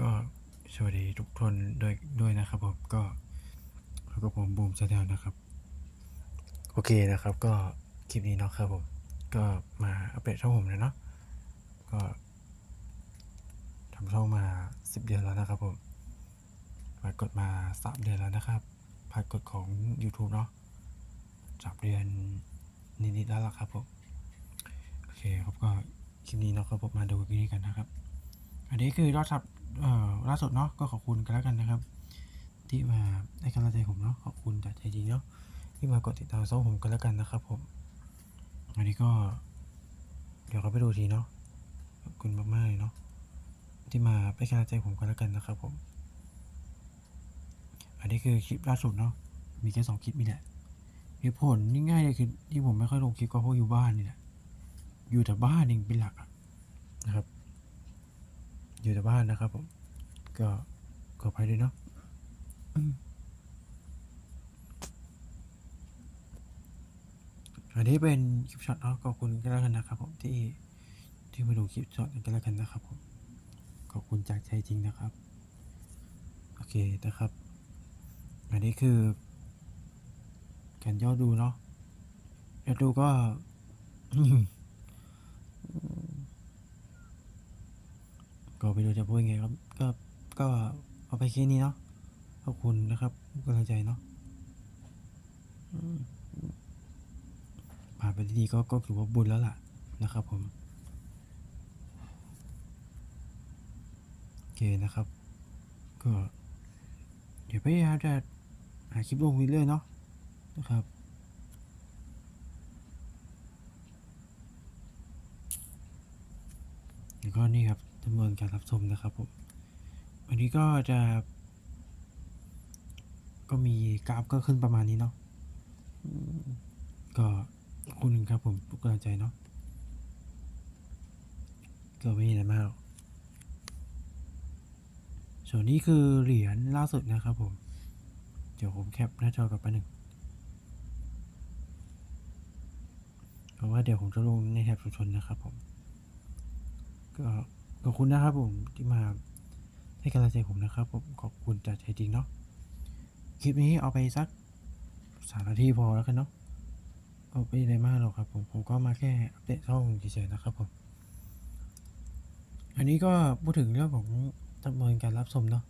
ก็สวัสดีทุกคนด้วยด้วยนะครับผมก็แล้วก็ผมบูมชาแนลนะครับ โอเคนะครับ ก็คลิปนี้เนาะครับผมก็มาอัปเดตช่องผมเลยเนาะก็ทำช่องมาสิบเดือนแล้วนะครับผมผ่านกฎมาสามเดือนแล้วนะครับผ่านกฎของ YouTube เนาะสามเดือนนิดๆแล้วล่ะครับผมโอเคครับก็คลิปนี้เนาะครับผมมาดูคลิปนี้กันนะครับ อันนี้คือยอดซับ เอ่อล่าสุดเนาะก็ขอบคุณกันแล้วกันนะครับ ที่มาให้กำลังใจผมเนาะขอบคุณจากใจจริงเนาะที่มากดติดตามช่องผมกันแล้วกันนะครับผมอันนี้ก็เดี๋ยวเราไปดูทีเนาะขอบคุณมากๆเลยเนาะที่มาให้กำลังใจผมกันแล้วกันนะครับผม อันนี้คือคลิปล่าสุดเนาะมีแค่สองคลิปนี่แหละเหตุผลง่ายๆเลยคือที่ผมไม่ค่อยลงคลิปก็เพราะอยู่บ้านนี่แหละอยู่แต่บ้านเองเป็นหลักนะครับ อยู่แต่บ้านนะครับผม ก็ขออภัยด้วยเนาะอันนี้เป็นคลิปช็อตเนาะขอบคุณกันแล้วกันนะครับผมที่ที่มาดูคลิปช็อตกันแล้วกันนะครับผมขอบคุณจากใจจริงนะครับ โอเคนะครับ อันนี้คือการยอดดูเนาะยอดดูก็ ก็ไม่รู้จะพูดยังไงครับ ก็ก็เอาไปแค่นี้เนาะขอบคุณนะครับกำลังใจเนาะผ่านไปด้ดีก็ก็ถือว่าบุญแล้วล่ะนะครับผมโอเคนะครับ ก็เดี๋ยวพยายามจะหาคลิปลงเรื่อยๆเนาะนะครับแล้วก็นี่ครับ จำนวนการรับชมนะครับผมอันนี้ก็จะ ก็มีกราฟก็ขึ้นประมาณนี้เนาะก็คุณครับผมทุกกำลังใจเนาะก็ไม่มีอะไรมากส่วนนี้คือเหรียญล่าสุดนะครับผม เดี๋ยวผมแคปหน้าจอกับไปหนึ่งเพราะว่าเดี๋ยวผมจะลงในแถบชุมชนนะครับผม ก็ ขอบคุณนะครับผมที่มาให้กำลังใจผมนะครับผมขอบคุณจากใจจริงเนาะคลิปนี้เอาไปสักสามนาทีพอแล้วกันเนาะก็ไม่ได้มากหรอกครับผมผมก็มาแค่อัปเดตช่องเฉยๆนะครับผมอันนี้ก็พูดถึงเรื่องของจำนวนการรับชมเนาะ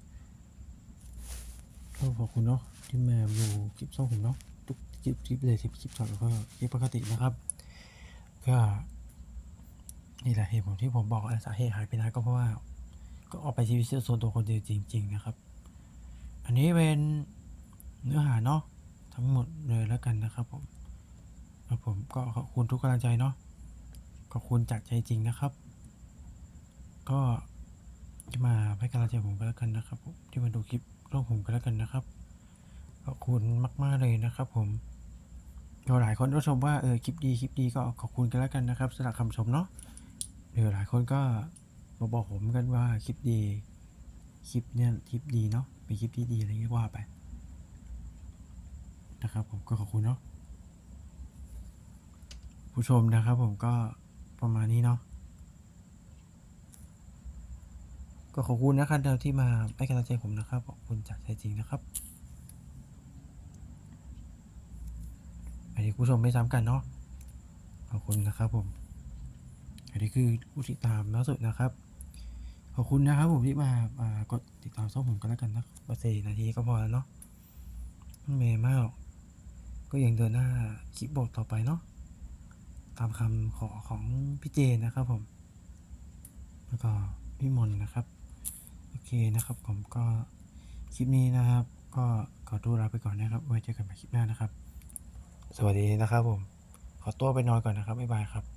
ก็ขอบคุณเนาะที่มาดูคลิปช่องผมเนาะทุกคลิปคลิปเลยคลิปคลิปช็อตแล้วก็คลิปปกตินะครับก็ นี่แหละเหตุผลที่ผมบอกสาเหตุหายไปนานก็เพราะว่า ก็ออกไปชีวิตส่วนตัวคนเดียวจริง ๆ นะครับ อันนี้เป็นเนื้อหาเนาะทั้งหมดเลยแล้วกันนะครับผมแล้วผมก็ขอบคุณทุกกำลังใจเนาะขอบคุณจากใจจริงนะครับ ก็ที่มาให้กำลังใจผมก็แล้วกันนะครับผมที่มาดูคลิปร่วมผมก็แล้วกันนะครับขอบคุณมาก ๆ เลยนะครับ ผมหลายคนก็ชมว่าเออคลิปดีคลิปดีก็ขอบคุณกันแล้วกันนะครับสำหรับคำชมเนาะ เดี๋ยวหลายคนก็มาบอกผมกันว่าคลิปดีคลิปเนี่ยคลิปดีเนาะเป็นคลิปที่ดีอะไรเงี้ยว่าไปนะครับผมก็ขอบคุณเนาะผู้ชมนะครับผมก็ประมาณนี้เนาะก็ขอบคุณนะครับที่มาให้กำลังใจผมนะครับขอบคุณจากใจจริงนะครับอันนี้ผู้ชมไม่ซ้ำกันเนาะขอบคุณนะครับผม อันนี้คือผู้ติดตามล่าสุดนะครับ ขอบคุณนะครับผมที่มามากดติดตามช่องผมกันแล้วกันนะว่าสี่นาทีก็พอแล้วเนาะเมย์มาก ก็ยังเดินหน้าคลิปบทต่อไปเนาะตามคำขอของพี่เจนนะครับผม แล้วก็พี่มนนะครับ โอเคนะครับผมก็คลิปนี้นะครับ ก็ขอตัวลาไปก่อนนะครับ ไว้เจอกันใหม่คลิปหน้านะครับ สวัสดีนะครับผม ขอตัวไปนอนก่อนนะครับบ๊ายบายครับ